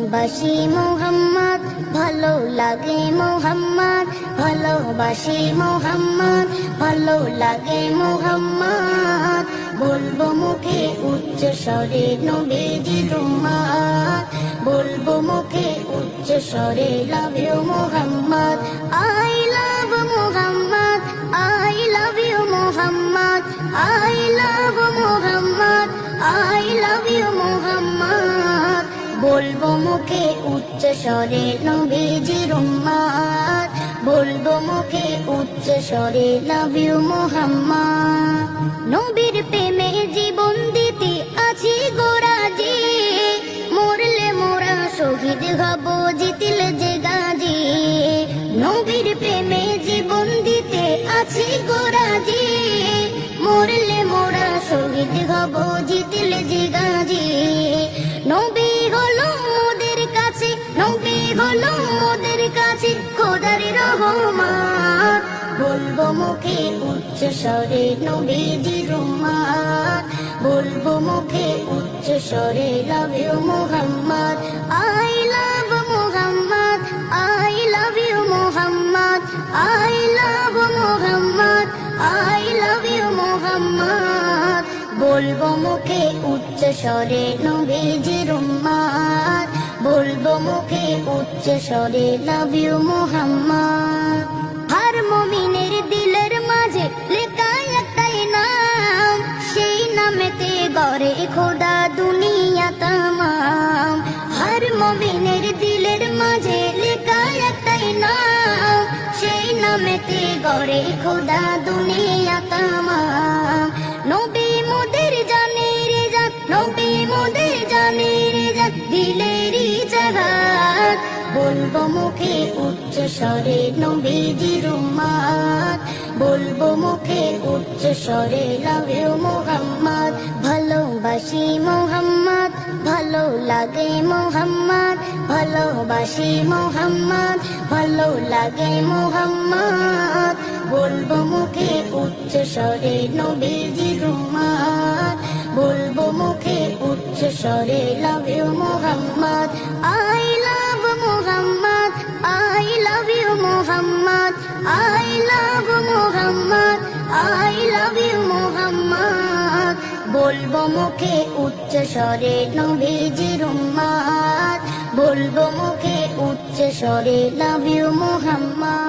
ভালোবাসি মোহাম্মদ, ভালো লাগে মোহাম্মদ, ভালোবাসি মোহাম্মদ, ভালো লাগে মোহাম্মদ। বলব মুখে উচ্চ স্বরে নবীজি বলব মুখে উচ্চ স্বরে লাভ মোহাম্মদ। আই বলব মুখে উচ্চ স্বরে নবীজি রুম্মাদ বলব মুখে উচ্চ স্বরে লাভ ইউ মোহাম্মদ। নবীর প্রেমে জীবন দিতে আছি গোরাজি মরলে মোরা শহীদ হব, জিতিলে যে গাজি। নবীর প্রেমে জীবন দিতে আছি গোরাজি রহমান। বলব মুখে উচ্চ স্বরে নবীজি রুম্মাদ বলব মুখে উচ্চ স্বরে love you Mohammad. I love Mohammad I love you Mohammad. I love Mohammad I love you Mohammad. বলব মুখে উচ্চ স্বরে নবীজি রুম্মাদ বলব মুখে উচ্চ স্বরে লাভ ইউ মোহাম্মদ। হর মুমিনের দিলের মাঝে লেখা একটাই নাম, সেই নামেতে গড়ে খোদা দুনিয়া তামাম। হর মুমিনের দিলের মাঝে লেখা একটাই নাম, সেই নামেতে গড়ে খোদা দুনিয়া বলব মুখে উচ্চ স্বরে নবীজি রুম্মাদ। বলব মুখে উচ্চ স্বরে লাভে মোহাম্মদ। ভালোবাসি মোহাম্মদ, ভালো লাগে মোহাম্মদ। ভালোবাসি মোহাম্মদ, ভালো লাগে মোহাম্মদ। বলব মুখে উচ্চ স্বরে নবীজি রুম্মাদ। বলব মুখে উচ্চ স্বরে I love Mohammad I love you Mohammad বলব মুখে উচ্চ স্বরে নবীজির উম্মাদ। বলব মুখে উচ্চ স্বরে লাভ ইউ মোহাম্মদ